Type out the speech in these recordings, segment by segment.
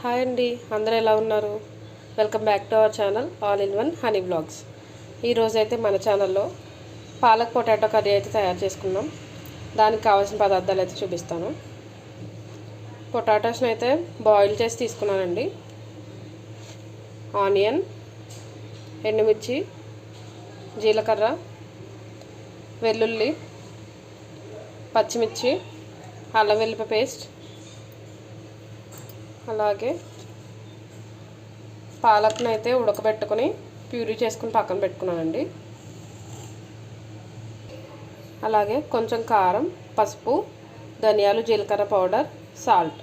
Hi అండి అందరూ ఎలా ఉన్నారు? Welcome back to our channel all in one honey blogs ఈరోజు అయితే మన ఛానల్లో పాలక్ పొటాటో కర్రీ అయితే తయారు చేసుకున్నాం. దానికి కావాల్సిన పదార్థాలు అయితే చూపిస్తాను. పొటాటోస్ని అయితే బాయిల్ చేసి తీసుకున్నానండి. ఆనియన్ ఎండుమిర్చి జీలకర్ర వెల్లుల్లి పచ్చిమిర్చి అల్లం వెల్లిపాయ పేస్ట్ అలాగే పాలక్ని అయితే ఉడకబెట్టుకొని ప్యూరీ చేసుకుని పక్కన పెట్టుకున్నానండి. అలాగే కొంచెం కారం పసుపు ధనియాలు జీలకర్ర పౌడర్ సాల్ట్.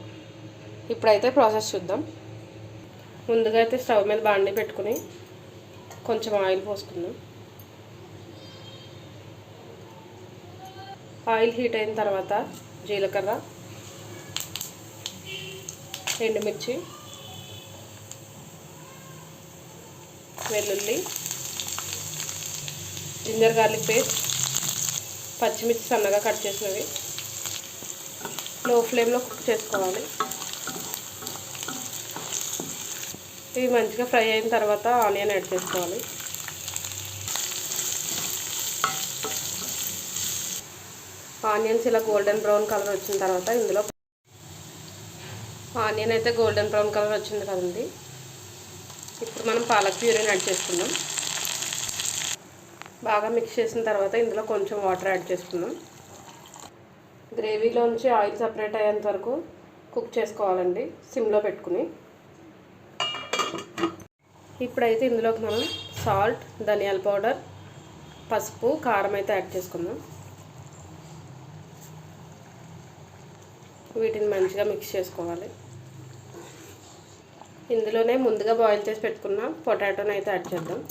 ఇప్పుడైతే ప్రాసెస్ చూద్దాం. ముందుగా అయితే స్టవ్ మీద బాండి పెట్టుకుని కొంచెం ఆయిల్ పోసుకుందాం. ఆయిల్ హీట్ అయిన తర్వాత జీలకర్ర ఎండుమిర్చి వెల్లుల్లి జింజర్ గార్లిక్ పేస్ట్ పచ్చిమిర్చి సన్నగా కట్ చేసినవి. లో ఫ్లేమ్లో కుక్ చేసుకోవాలి. ఇవి మంచిగా ఫ్రై అయిన తర్వాత ఆనియన్ యాడ్ చేసుకోవాలి. ఆనియన్స్ ఇలా గోల్డెన్ బ్రౌన్ కలర్ వచ్చిన తర్వాత ఇందులో ఆనియన్ అయితే గోల్డెన్ బ్రౌన్ కలర్ వచ్చింది కదండి. ఇప్పుడు మనం పాలక్ ప్యూరీని యాడ్ చేసుకుందాం. బాగా మిక్స్ చేసిన తర్వాత ఇందులో కొంచెం వాటర్ యాడ్ చేసుకుందాం. గ్రేవీలోంచి ఆయిల్ సపరేట్ అయ్యేంత వరకు కుక్ చేసుకోవాలండి సిమ్లో పెట్టుకుని. ఇప్పుడైతే ఇందులోకి మనం సాల్ట్ ధనియాల పౌడర్ పసుపు కారం అయితే యాడ్ చేసుకుందాం. వీటిని మంచిగా మిక్స్ చేసుకోవాలి. ఇందులోనే ముందుగా బాయిల్ చేసి పెట్టుకున్న పొటాటోని అయితే యాడ్ చేద్దాం.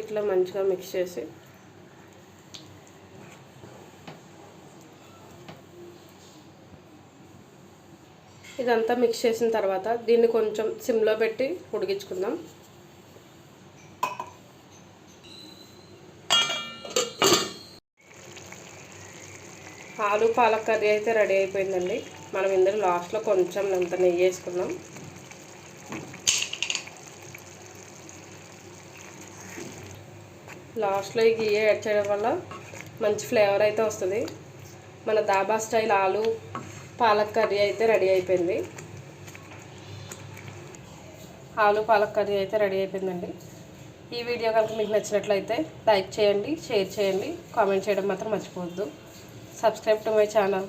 ఇట్లా మంచిగా మిక్స్ చేసి. ఇదంతా మిక్స్ చేసిన తర్వాత దీన్ని కొంచెం సిమ్లో పెట్టి ఉడికించుకుందాం. ఆలు పాలక్ కర్రీ అయితే రెడీ అయిపోయిందండి. మనం ఇందులో లాస్ట్లో కొంచెం అంత నెయ్యి వేసుకున్నాం? లాస్ట్లో ఈ గియ్య యాడ్ చేయడం వల్ల మంచి ఫ్లేవర్ అయితే వస్తుంది. మన దాబా స్టైల్ ఆలు పాలక్ కర్రీ అయితే రెడీ అయిపోయింది. ఆలు పాలక్ కర్రీ అయితే రెడీ అయిపోయిందండి. ఈ వీడియో కనుక మీకు నచ్చినట్లయితే లైక్ చేయండి షేర్ చేయండి కామెంట్ చేయడం మాత్రం మర్చిపోవద్దు. Subscribe to my channel.